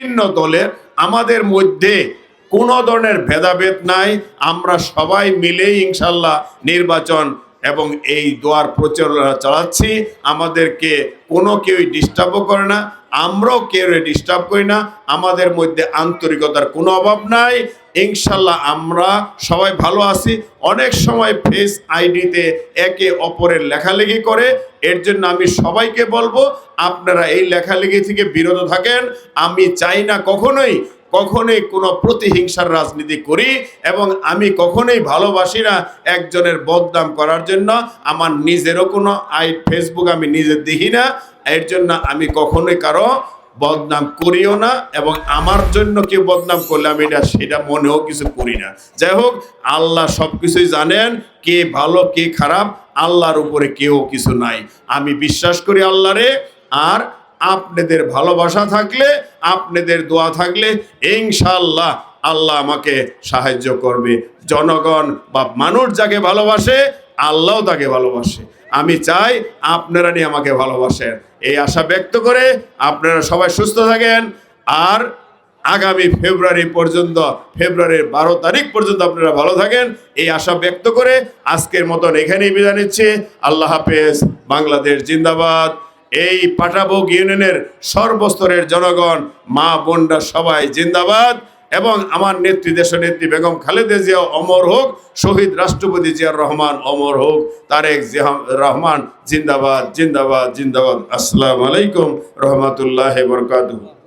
ভিন্ন দলের, আমাদের মধ্যে কোনো ধরনের ভেদাভেদ নাই। আমরা সবাই মিলে ইনশাল্লাহ নির্বাচন এবং এই দোয়ার প্রচার চালাচ্ছি। আমাদেরকে কোনো কেউই ডিস্টার্বও করে না। আমরাও কেউ ডিস্টার্ব করি না। আমাদের মধ্যে আন্তরিকতার কোনো অভাব নাই। ইনশাল্লাহ আমরা সবাই ভালো আছি। অনেক সময় ফেস আইডিতে একে অপরের লেখালেখি করে। এর জন্য আমি সবাইকে বলব, আপনারা এই লেখালেখি থেকে বিরত থাকেন। আমি চাই না কখনোই কখনোই কোনো প্রতিহিংসার রাজনীতি করি এবং আমি কখনোই ভালোবাসি না একজনের বদনাম করার জন্য। আমার নিজেরও কোনো আই ফেসবুক আমি নিজে দেখি না। এর জন্য আমি কখনোই কারও বদনাম করিও না এবং আমার জন্য কেউ বদনাম করলে আমি এটা, সেটা মনেও কিছু করি না। যাই হোক, আল্লাহ সব কিছুই জানেন কে ভালো, কে খারাপ, আল্লাহর উপরে কেউ কিছু নাই। আমি বিশ্বাস করি আল্লাহরে, আর আপনাদের ভালোবাসা থাকলে, আপনাদের দোয়া থাকলে ইনশাআল্লাহ আল্লাহ আমাকে সাহায্য করবে। জনগণ বা মানুষ যাকে ভালোবাসে, আল্লাহও তাকে ভালোবাসে। আমি চাই আপনারা নিয়ে আমাকে ভালোবাসেন। এই আশা ব্যক্ত করে আপনারা সবাই সুস্থ থাকেন। আর আগামী ফেব্রুয়ারি পর্যন্ত, ফেব্রুয়ারির বারো তারিখ পর্যন্ত আপনারা ভালো থাকেন। এই আশা ব্যক্ত করে আজকের মতন এখানেই বিদায় নিচ্ছি। আল্লাহ হাফেজ। বাংলাদেশ জিন্দাবাদ। এই পাঠাবুক ইউনিয়নের সর্বস্তরের জনগণ, মা বোনরা সবাই জিন্দাবাদ। এবং আমার নেত্রী দেশ নেত্রী বেগম খালেদা জিয়া অমর হোক, শহীদ রাষ্ট্রপতি জিয়ার রহমান অমর হোক, তারেক রহমান জিন্দাবাদ জিন্দাবাদ জিন্দাবাদ। আসসালামু আলাইকুম, রহমতুল্লাহ বরকাতুহ।